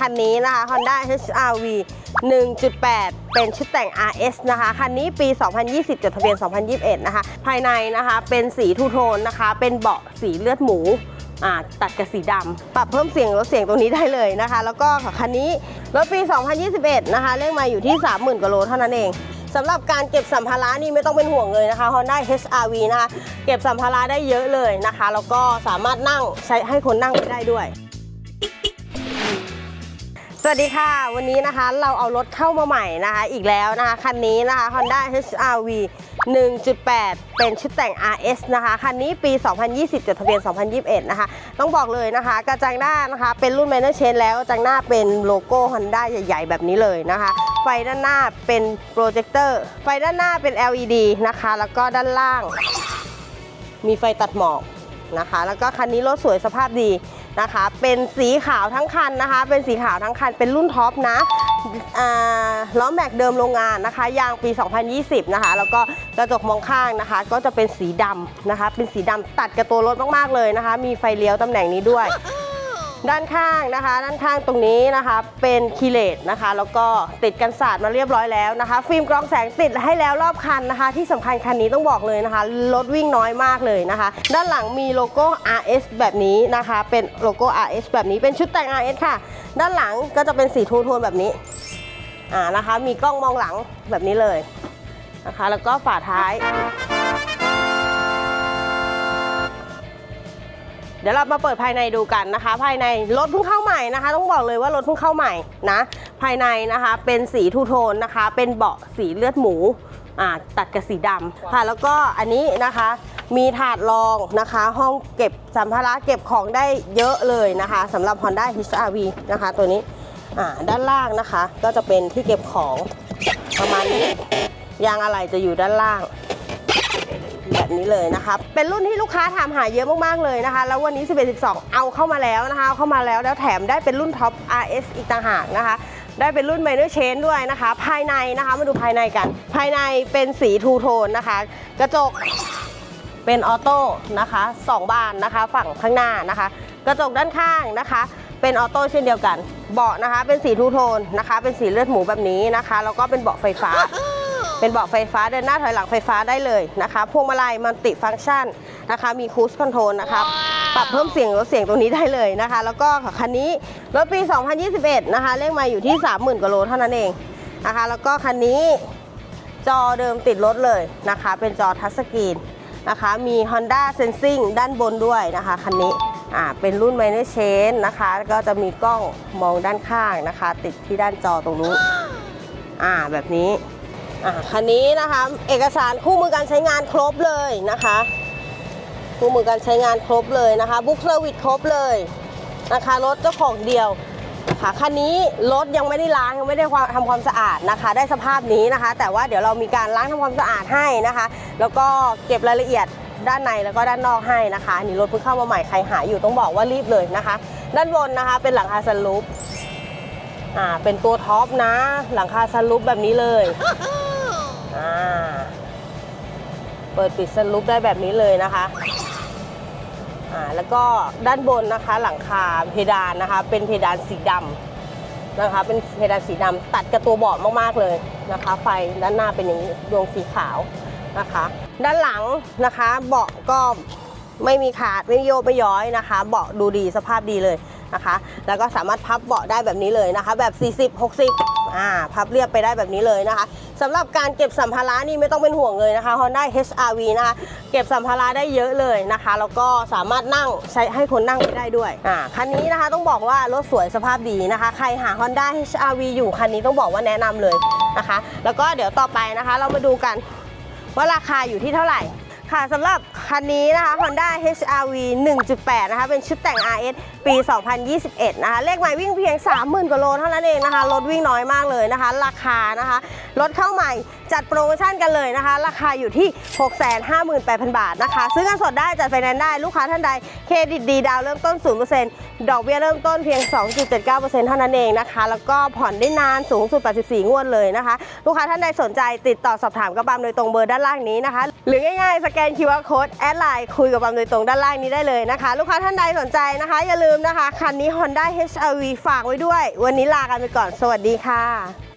คันนี้นะคะ Honda HR-V 1.8 เป็นชุดแต่ง RS นะคะ คันนี้ปี 2020 จดทะเบียน 2021 นะคะ ภายในนะคะเป็นสีทูโทนนะคะ เป็นเบาะสีเลือดหมูตัดกับสีดำปรับเพิ่มเสียงลดเสียงตรงนี้ได้เลยนะคะ แล้วก็คันนี้รถปี 2021 นะคะเลขมาอยู่ที่ 30,000กว่าโลเท่านั้นเองสำหรับการเก็บสัมภาระนี่ไม่ต้องเป็นห่วงเลยนะคะ Honda HR-V นะคะ เก็บสัมภาระได้เยอะเลยนะคะ แล้วก็สามารถนั่งใช้ให้คนนั่งไปได้ด้วย วัสดีค่ะ วันนี้นะคะเราเอารถเข้ามาใหม่นะคะ อีกแล้วนะคะ คันนี้นะคะ Honda HR-V 1.8 เป็นชุดแต่ง RS นะคะ คันนี้ปี 2020 จดทะเบียน 2021 นะคะ ต้องบอกเลยนะคะ กระจังหน้านะคะ เป็นรุ่น Minor Chain แล้วกระจังหน้าเป็นโลโก้ Honda ใหญ่ ๆ แบบนี้เลยนะคะ ไฟด้านหน้าเป็นโปรเจคเตอร์ ไฟด้านหน้าเป็น LED นะคะ แล้วก็ด้านล่าง มีไฟตัดหมอกนะคะ แล้วก็คันนี้รถสวยสภาพดี นะคะ เป็นสีขาวทั้งคันนะคะ เป็นสีขาวทั้งคัน เป็นรุ่นท็อปนะล้อแม็กเดิมโรงงานนะคะ ยางปี 2020 นะคะ แล้วก็กระจกมองข้างนะคะ ก็จะเป็นสีดำนะคะ เป็นสีดำตัดกับตัวรถมาก ๆ เลยนะคะ มีไฟเลี้ยวตำแหน่งนี้ด้วย ด้านข้างนะคะ ด้านข้างตรงนี้นะคะเป็นคีเลตนะคะ แล้วก็ติดกันศาสาดมาเรียบร้อยแล้วนะคะ ฟิล์มกรองแสงติดให้แล้วรอบคันนะคะ ที่สำคัญคันนี้ต้องบอกเลยนะคะรถวิ่งน้อยมากเลยนะคะ ด้านหลังมีโลโก้ RS แบบนี้นะคะ เป็นโลโก้ RS แบบนี้เป็นชุดแต่ง RS ค่ะ ด้านหลังก็จะเป็นสีทูโทนแบบนี้อ่านะคะ มีกล้องมองหลังแบบนี้เลยนะคะ แล้วก็ฝาท้าย ดี๋ยวเรามาเปิดภายในดูกันนะคะ ภายในรถเพิ่งเข้าใหม่นะคะ ต้องบอกเลยว่ารถเพิ่งเข้าใหม่นะ ภายในนะคะเป็นสีทูโทนนะคะ เป็นเบาะสีเลือดหมูอ่าตัดกับสีดำค่ะแล้วก็อันนี้นะคะมีถาดรองนะคะ ห้องเก็บสัมภาระเก็บของได้เยอะเลยนะคะสำหรับ Honda HR-V นะคะ ตัวนี้ด้านล่างนะคะ ก็จะเป็นที่เก็บของประมาณนี้ยางอะไรจะอยู่ด้านล่าง แบบนี้เลยนะคะ เป็นรุ่นที่ลูกค้าถามหาเยอะมากๆเลยนะคะ แล้ววันนี้ 11 12 เอาเข้ามาแล้วนะคะเเข้ามาแล้วแล้วแถมได้เป็นรุ่นท็อป RS อีกต่างหากนะคะได้เป็นรุ่น Minor Change ด้วยนะคะ ภายในนะคะมาดูภายในกัน ภายในเป็นสีทูโทนนะคะ กระจกเป็นออโต้นะคะสองบานนะคะฝั่งข้างหน้านะคะ กระจกด้านข้างนะคะ เป็นออโต้เช่นเดียวกัน เบาะนะคะเป็นสีทูโทนนะคะ เป็นสีเลือดหมูแบบนี้นะคะแล้วก็เป็นเบาะไฟฟ้า เป็นเบาะไฟฟ้าเดินหน้าถอยหลังไฟฟ้าได้เลยนะคะพวงมาลัยมัลติฟังก์ชันนะคะ มีคูสคอนโทรลนะคะปรับเพิ่มเสียงลดเสียงตรงนี้ได้เลยนะคะ แล้วก็คันนี้รถปี 2021 นะคะเลขมาอยู่ที่ 30,000กว่าโลเท่านั้นเองนะคะ แล้วก็คันนี้จอเดิมติดรถเลยนะคะ เป็นจอทัชสกรีนนะคะ มี Honda Sensing ด้านบนด้วยนะคะคันนี้อ่าเป็นรุ่น Minor Change นะคะ ก็จะมีกล้องมองด้านข้างนะคะ ติดที่ด้านจอตรงนู้นอ่าแบบนี้ อะคันนี้นะคะ เอกสารคู่มือการใช้งานครบเลยนะคะ คู่มือการใช้งานครบเลยนะคะ บุ๊กเซอร์วิสครบเลยนะคะรถเจ้าของเดียวค่ะคันนี้รถยังไม่ได้ล้างยังไม่ได้ทำความสะอาดนะคะ ได้สภาพนี้นะคะ แต่ว่าเดี๋ยวเรามีการล้างทำความสะอาดให้นะคะ แล้วก็เก็บรายละเอียดด้านในแล้วก็ด้านนอกให้นะคะนี่รถเพิ่งเข้ามาใหม่ใครหาอยู่ต้องบอกว่ารีบเลยนะคะ ด้านบนนะคะเป็นหลังคาซันรูฟอ่าเป็นตัวท็อปนะ หลังคาซันรูฟแบบนี้เลย อ่าเปิดปิดสลูปได้แบบนี้เลยนะคะอ่าแล้วก็ด้านบนนะคะหลังคาเพดานนะคะ เป็นเพดานสีดำนะคะ เป็นเพดานสีดำตัดกับตัวเบาะมากๆเลยนะคะ ไฟด้านหน้าเป็นอย่างนี้ดวงสีขาวนะคะ ด้านหลังนะคะเบาะก็ไม่มีขาดไม่โยกไม่ย้อยนะคะ เบาะดูดีสภาพดีเลยนะคะ แล้วก็สามารถพับเบาะได้แบบนี้เลยนะคะ แบบ 40 60 อ่าพับเรียบไปได้แบบนี้เลยนะคะสำหรับการเก็บสัมภาระนี่ไม่ต้องเป็นห่วงเลยนะคะ Honda HR-V นะคะเก็บสัมภาระได้เยอะเลยนะคะแล้วก็สามารถนั่งใช้ให้คนนั่งไปได้ด้วยอ่าคันนี้นะคะต้องบอกว่ารถสวยสภาพดีนะคะ ใครหา Honda HR-V อยู่คันนี้ต้องบอกว่าแนะนำเลยนะคะ แล้วก็เดี๋ยวต่อไปนะคะ เรามาดูกันว่าราคาอยู่ที่เท่าไหร่ ค่ะสำหรับคันนี้นะคะ Honda HR-V 1.8 นะคะ เป็นชุดแต่ง RS ปี 2021 นะคะ เลขหมายวิ่งเพียง 30,000กว่าโลเท่านั้นเองนะคะ รถวิ่งน้อยมากเลยนะคะ ราคานะคะ รถเข้าใหม่จัดโปรโมชั่นกันเลยนะคะ ราคาอยู่ที่ 658,000 บาทนะคะ ซื้อเงินสดได้ จัดไฟแนนซ์ได้ ลูกค้าท่านใด เครดิตดีดาวเริ่มต้น 0%ดอกเบี้ยเริ่มต้นเพียง 2.79%เท่านั้นเองนะคะ แล้วก็ผ่อนได้นานสูงสุด 84 งวดเลยนะคะ ลูกค้าท่านใดสนใจติดต่อสอบถามกับปามโดยตรงเบอร์ด้านล่างนี้นะคะ หรือง่ายๆสแกกน QR code แอดไลน์คุยกับบัมโดยตรงด้านล่างนี้ได้เลยนะคะ ลูกค้าท่านใดสนใจนะคะ อย่าลืมนะคะ คันนี้ Honda HRV ฝากไว้ด้วย วันนี้ลากันไปก่อน สวัสดีค่ะ